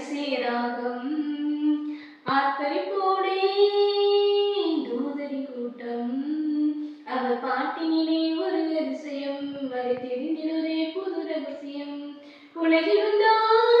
சேராகும் ஆர்ப்பரிப்போடே தூதரி கூட்டம். அவர் பாட்டினிலே ஒரு அதிசயம். வரை தெரிந்தினதே புது ரகசியம். உலகில் வந்தார்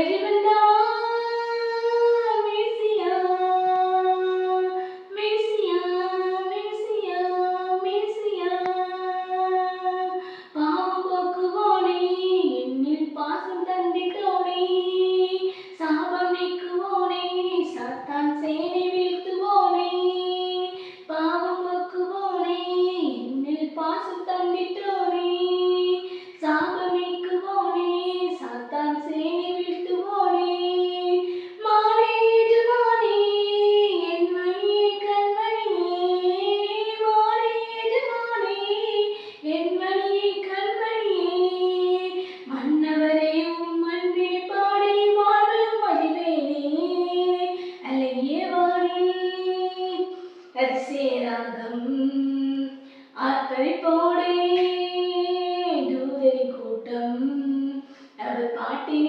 Very well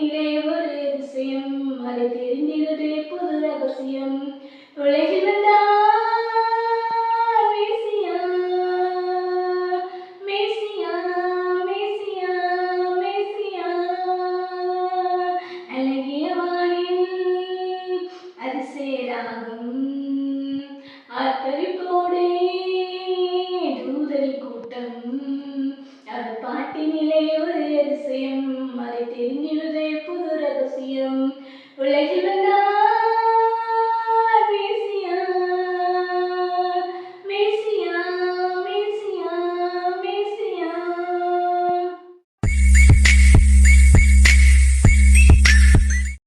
ഭൂമിയിലെ ഒരു രഹസ്യം? അത് நாட்டினிலே ஒரு அதிசயம். அதை தெரிந்திடுதே புது ரகசியம். உலகில்